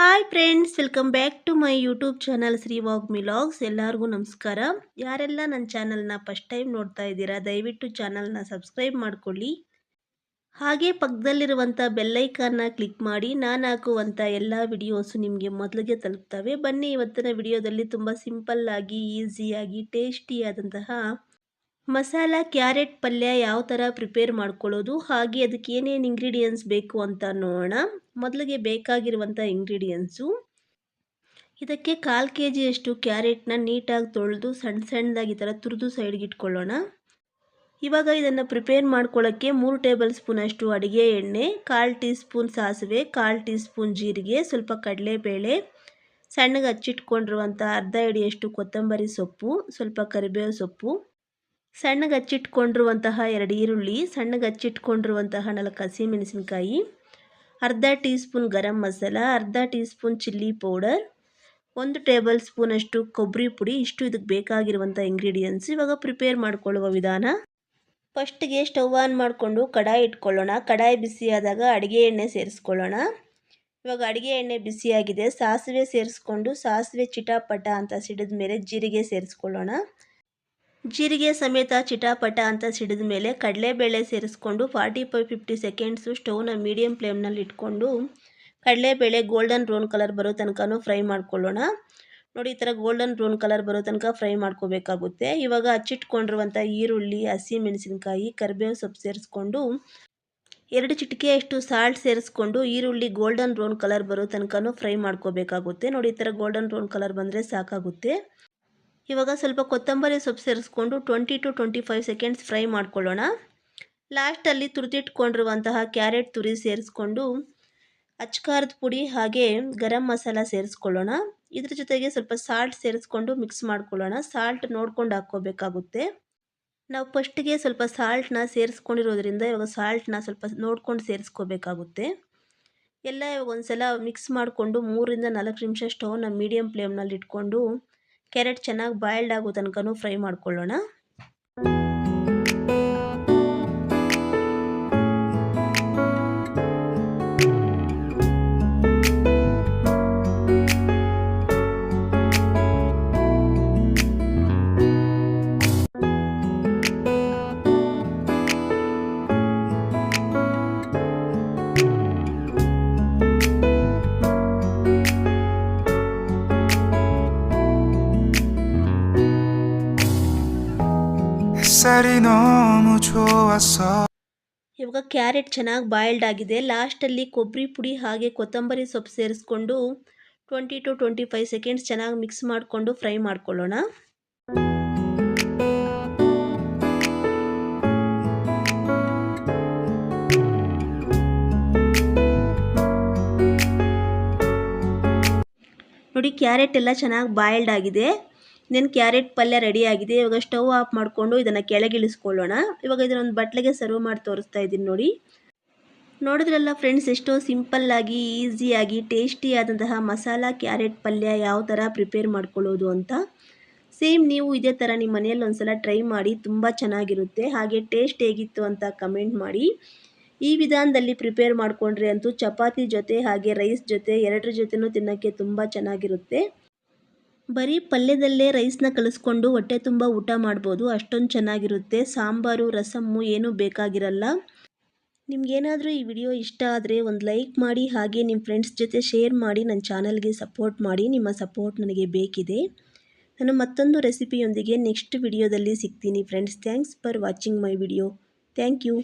Hi friends welcome back to my YouTube channel Shri ವಾಗ್ ಮಿಲಾಗ್ಸ್ ಎಲ್ಲರಿಗೂ ನಮಸ್ಕಾರ. ಯಾರೆಲ್ಲ ನನ್ನ ಚಾನಲ್ನ ಫಸ್ಟ್ ಟೈಮ್ ನೋಡ್ತಾ ಇದ್ದೀರಾ, ದಯವಿಟ್ಟು ಚಾನಲ್ನ ಸಬ್ಸ್ಕ್ರೈಬ್ ಮಾಡ್ಕೊಳ್ಳಿ. ಹಾಗೆ ಪಕ್ಕದಲ್ಲಿರುವಂಥ ಬೆಲ್ಲೈಕಾನ್ನ ಕ್ಲಿಕ್ ಮಾಡಿ, ನಾನು ಹಾಕುವಂಥ ಎಲ್ಲ ವಿಡಿಯೋಸು ನಿಮಗೆ ಮೊದಲಿಗೆ ತಲುಪ್ತವೆ. ಬನ್ನಿ, ಇವತ್ತಿನ ವಿಡಿಯೋದಲ್ಲಿ ತುಂಬ ಸಿಂಪಲ್ಲಾಗಿ ಈಸಿಯಾಗಿ ಟೇಸ್ಟಿಯಾದಂತಹ ಮಸಾಲ, ಕ್ಯಾರೆಟ್ ಪಲ್ಯ ಯಾವ ಥರ ಪ್ರಿಪೇರ್ ಮಾಡ್ಕೊಳ್ಳೋದು? ಹಾಗೆ ಅದಕ್ಕೆ ಏನೇನು ಇಂಗ್ರೀಡಿಯೆಂಟ್ಸ್ ಬೇಕು ಅಂತ ನೋಡೋಣ. ಮೊದಲಿಗೆ ಬೇಕಾಗಿರುವಂಥ ಇಂಗ್ರೀಡಿಯೆಂಟ್ಸು ಇದಕ್ಕೆ ಕಾಲು ಕೆ ಜಿಯಷ್ಟು ಕ್ಯಾರೆಟ್ನ ನೀಟಾಗಿ ತೊಳೆದು ಸಣ್ಣ ಸಣ್ಣದಾಗಿ ಈ ಥರ ತುರಿದು ಸೈಡ್ಗೆ ಇಟ್ಕೊಳ್ಳೋಣ. ಇವಾಗ ಇದನ್ನು ಪ್ರಿಪೇರ್ ಮಾಡ್ಕೊಳ್ಳೋಕ್ಕೆ ಮೂರು ಟೇಬಲ್ ಸ್ಪೂನ್ ಅಷ್ಟು ಅಡುಗೆ ಎಣ್ಣೆ, ಕಾಲು ಟೀ ಸ್ಪೂನ್ ಸಾಸಿವೆ, ಕಾಲು ಟೀ ಸ್ಪೂನ್ ಜೀರಿಗೆ, ಸ್ವಲ್ಪ ಕಡಲೆಬೇಳೆ, ಸಣ್ಣಗೆ ಹಚ್ಚಿಟ್ಕೊಂಡಿರುವಂಥ ಅರ್ಧ ಎಡಿಯಷ್ಟು ಕೊತ್ತಂಬರಿ ಸೊಪ್ಪು, ಸ್ವಲ್ಪ ಕರಿಬೇವು ಸೊಪ್ಪು. ಸಣ್ಣಗೆ ಹಚ್ಚಿಟ್ಕೊಂಡಿರುವಂತಹ ಎರಡು ಈರುಳ್ಳಿ ಸಣ್ಣಗೆ ಹಚ್ಚಿಟ್ಕೊಂಡಿರುವಂತಹ ನಾಲ್ಕು ಹಸಿಮೆಣಸಿನಕಾಯಿ ಅರ್ಧ ಟೀ ಸ್ಪೂನ್ ಗರಂ ಮಸಾಲ, ಅರ್ಧ ಟೀ ಸ್ಪೂನ್ ಚಿಲ್ಲಿ ಪೌಡರ್, ಒಂದು ಟೇಬಲ್ ಸ್ಪೂನಷ್ಟು ಕೊಬ್ಬರಿ ಪುಡಿ, ಇಷ್ಟು ಇದಕ್ಕೆ ಬೇಕಾಗಿರುವಂಥ ಇಂಗ್ರೀಡಿಯೆಂಟ್ಸ್ ಇವಾಗ ಪ್ರಿಪೇರ್ ಮಾಡಿಕೊಳ್ಳುವ ವಿಧಾನ. ಫಸ್ಟ್ಗೆ ಸ್ಟವ್ ಆನ್ ಮಾಡಿಕೊಂಡು ಕಡಾಯಿ ಇಟ್ಕೊಳ್ಳೋಣ. ಕಡಾಯಿ ಬಿಸಿಯಾದಾಗ ಅಡುಗೆ ಎಣ್ಣೆ ಸೇರಿಸ್ಕೊಳ್ಳೋಣ. ಇವಾಗ ಅಡುಗೆ ಎಣ್ಣೆ ಬಿಸಿಯಾಗಿದೆ ಸಾಸಿವೆ ಸೇರಿಸ್ಕೊಂಡು ಸಾಸಿವೆ ಚಿಟಾಪಟ ಅಂತ ಸಿಡಿದ ಮೇಲೆ ಜೀರಿಗೆ ಸೇರಿಸ್ಕೊಳ್ಳೋಣ. ಜೀರಿಗೆ ಸಮೇತ ಚಿಟಾಪಟ ಅಂತ ಸಿಡಿದ ಮೇಲೆ ಕಡಲೆಬೇಳೆ ಸೇರಿಸ್ಕೊಂಡು ಫಾರ್ಟಿ ಫೈವ್ ಫಿಫ್ಟಿ ಸೆಕೆಂಡ್ಸು ಸ್ಟವ್ನ ಮೀಡಿಯಂ ಫ್ಲೇಮ್ನಲ್ಲಿ ಇಟ್ಕೊಂಡು ಕಡಲೆಬೇಳೆ ಗೋಲ್ಡನ್ ಬ್ರೌನ್ ಕಲರ್ ಬರೋ ತನಕನೂ ಫ್ರೈ ಮಾಡ್ಕೊಳ್ಳೋಣ. ನೋಡಿ, ಈ ಥರ ಗೋಲ್ಡನ್ ಬ್ರೌನ್ ಕಲರ್ ಬರೋ ತನಕ ಫ್ರೈ ಮಾಡ್ಕೋಬೇಕಾಗುತ್ತೆ. ಇವಾಗ ಹಚ್ಚಿಟ್ಕೊಂಡಿರುವಂಥ ಈರುಳ್ಳಿ, ಹಸಿ ಮೆಣಸಿನಕಾಯಿ, ಕರಿಬೇವು ಸೊಪ್ಪು ಸೇರಿಸ್ಕೊಂಡು ಎರಡು ಚಿಟಿಕೆಯಷ್ಟು ಸಾಲ್ಟ್ ಸೇರಿಸ್ಕೊಂಡು ಈರುಳ್ಳಿ ಗೋಲ್ಡನ್ ಬ್ರೌನ್ ಕಲರ್ ಬರೋ ತನಕನೂ ಫ್ರೈ ಮಾಡ್ಕೋಬೇಕಾಗುತ್ತೆ. ನೋಡಿ, ಈ ಥರ ಗೋಲ್ಡನ್ ಬ್ರೌನ್ ಕಲರ್ ಬಂದರೆ ಸಾಕಾಗುತ್ತೆ. ಇವಾಗ ಸ್ವಲ್ಪ ಕೊತ್ತಂಬರಿ ಸೊಪ್ಪು ಸೇರಿಸ್ಕೊಂಡು twenty two twenty five seconds fry ಮಾಡ್ಕೊಳ್ಳೋಣ ಲಾಸ್ಟಲ್ಲಿ ತುರಿದಿಟ್ಕೊಂಡಿರುವಂತಹ ಕ್ಯಾರೆಟ್ ತುರಿ ಸೇರಿಸ್ಕೊಂಡು ಅಚ್ಕಾರದ ಪುಡಿ ಹಾಗೆ ಗರಂ ಮಸಾಲ ಸೇರಿಸ್ಕೊಳ್ಳೋಣ. ಇದ್ರ ಜೊತೆಗೆ ಸ್ವಲ್ಪ ಸಾಲ್ಟ್ ಸೇರಿಸ್ಕೊಂಡು ಮಿಕ್ಸ್ ಮಾಡ್ಕೊಳ್ಳೋಣ. ಸಾಲ್ಟ್ ನೋಡ್ಕೊಂಡು ಹಾಕ್ಕೋಬೇಕಾಗುತ್ತೆ. ನಾವು ಫಸ್ಟಿಗೆ ಸ್ವಲ್ಪ ಸಾಲ್ಟ್ನ ಸೇರಿಸ್ಕೊಂಡಿರೋದ್ರಿಂದ ಇವಾಗ ಸಾಲ್ಟ್ನ ಸ್ವಲ್ಪ ನೋಡ್ಕೊಂಡು ಸೇರಿಸ್ಕೋಬೇಕಾಗುತ್ತೆ. ಎಲ್ಲ ಇವಾಗ ಒಂದು ಸಲ ಮಿಕ್ಸ್ ಮಾಡಿಕೊಂಡು ಮೂರಿಂದ ನಾಲ್ಕು ನಿಮಿಷ ಸ್ಟವ್ನ ಮೀಡಿಯಮ್ ಫ್ಲೇಮ್ನಲ್ಲಿ ಇಟ್ಕೊಂಡು ಕ್ಯಾರೆಟ್ ಚೆನ್ನಾಗಿ ಬಾಯ್ಲ್ಡ್ ಆಗೋ ತನಕನೂ ಫ್ರೈ ಮಾಡ್ಕೊಳ್ಳೋಣ. ಇವಾಗ ಕ್ಯಾರೆಟ್ ಚೆನ್ನಾಗಿ ಬಾಯ್ಲ್ಡ್ ಆಗಿದೆ. ಲಾಸ್ಟಲ್ಲಿ ಕೊಬ್ಬರಿ ಪುಡಿ ಹಾಗೆ ಕೊತ್ತಂಬರಿ ಸೊಪ್ಪು ಸೇರಿಸ್ಕೊಂಡು twenty two twenty five seconds ಚೆನ್ನಾಗಿ ಮಿಕ್ಸ್ ಮಾಡಿಕೊಂಡು ಫ್ರೈ ಮಾಡ್ಕೊಳ್ಳೋಣ. ನೋಡಿ, ಕ್ಯಾರೆಟ್ ಎಲ್ಲ ಚೆನ್ನಾಗಿ ಬಾಯ್ಲ್ಡ್ ಆಗಿದೆ. ಇನ್ನೇನು ಕ್ಯಾರೆಟ್ ಪಲ್ಯ ರೆಡಿ ಆಗಿದೆ. ಇವಾಗ ಸ್ಟವ್ ಆಫ್ ಮಾಡಿಕೊಂಡು ಇದನ್ನು ಕೆಳಗಿಳಿಸ್ಕೊಳ್ಳೋಣ. ಇವಾಗ ಇದನ್ನೊಂದು ಬಟ್ಲಿಗೆ ಸರ್ವ್ ಮಾಡಿ ತೋರಿಸ್ತಾ ಇದ್ದೀನಿ ನೋಡಿ. ನೋಡಿದ್ರಲ್ಲ ಫ್ರೆಂಡ್ಸ್ ಎಷ್ಟೋ ಸಿಂಪಲ್ಲಾಗಿ ಈಸಿಯಾಗಿ ಟೇಸ್ಟಿಯಾದಂತಹ ಮಸಾಲ ಕ್ಯಾರೆಟ್ ಪಲ್ಯ ಯಾವ ಥರ ಪ್ರಿಪೇರ್ ಮಾಡ್ಕೊಳ್ಳೋದು ಅಂತ. ಸೇಮ್ ನೀವು ಇದೇ ಥರ ನಿಮ್ಮ ಮನೆಯಲ್ಲಿ ಒಂದ್ಸಲ ಟ್ರೈ ಮಾಡಿ, ತುಂಬ ಚೆನ್ನಾಗಿರುತ್ತೆ. ಹಾಗೆ ಟೇಸ್ಟ್ ಹೇಗಿತ್ತು ಅಂತ ಕಮೆಂಟ್ ಮಾಡಿ. ಈ ವಿಧಾನದಲ್ಲಿ ಪ್ರಿಪೇರ್ ಮಾಡಿಕೊಂಡ್ರೆ ಅಂತೂ ಚಪಾತಿ ಜೊತೆ ಹಾಗೆ ರೈಸ್ ಜೊತೆ ಎರಡರ ಜೊತೆನೂ ತಿನ್ನೋಕ್ಕೆ ತುಂಬ ಚೆನ್ನಾಗಿರುತ್ತೆ. ಬರೀ ಪಲ್ಯದಲ್ಲೇ ರೈಸ್ನ ಕಲಿಸ್ಕೊಂಡು ಹೊಟ್ಟೆ ತುಂಬ ಊಟ ಮಾಡ್ಬೋದು. ಅಷ್ಟೊಂದು ಚೆನ್ನಾಗಿರುತ್ತೆ. ಸಾಂಬಾರು ರಸಮ್ಮು ಏನೂ ಬೇಕಾಗಿರಲ್ಲ. ನಿಮ್ಗೇನಾದರೂ ಈ ವಿಡಿಯೋ ಇಷ್ಟ ಆದರೆ ಒಂದು ಲೈಕ್ ಮಾಡಿ, ಹಾಗೆ ನಿಮ್ಮ ಫ್ರೆಂಡ್ಸ್ ಜೊತೆ ಶೇರ್ ಮಾಡಿ ನನ್ನ ಚಾನಲ್ಗೆ ಸಪೋರ್ಟ್ ಮಾಡಿ. ನಿಮ್ಮ ಸಪೋರ್ಟ್ ನನಗೆ ಬೇಕಿದೆ. ನಾನು ಮತ್ತೊಂದು ರೆಸಿಪಿಯೊಂದಿಗೆ ನೆಕ್ಸ್ಟ್ ವಿಡಿಯೋದಲ್ಲಿ ಸಿಗ್ತೀನಿ. Friends, thanks for watching my video. Thank you.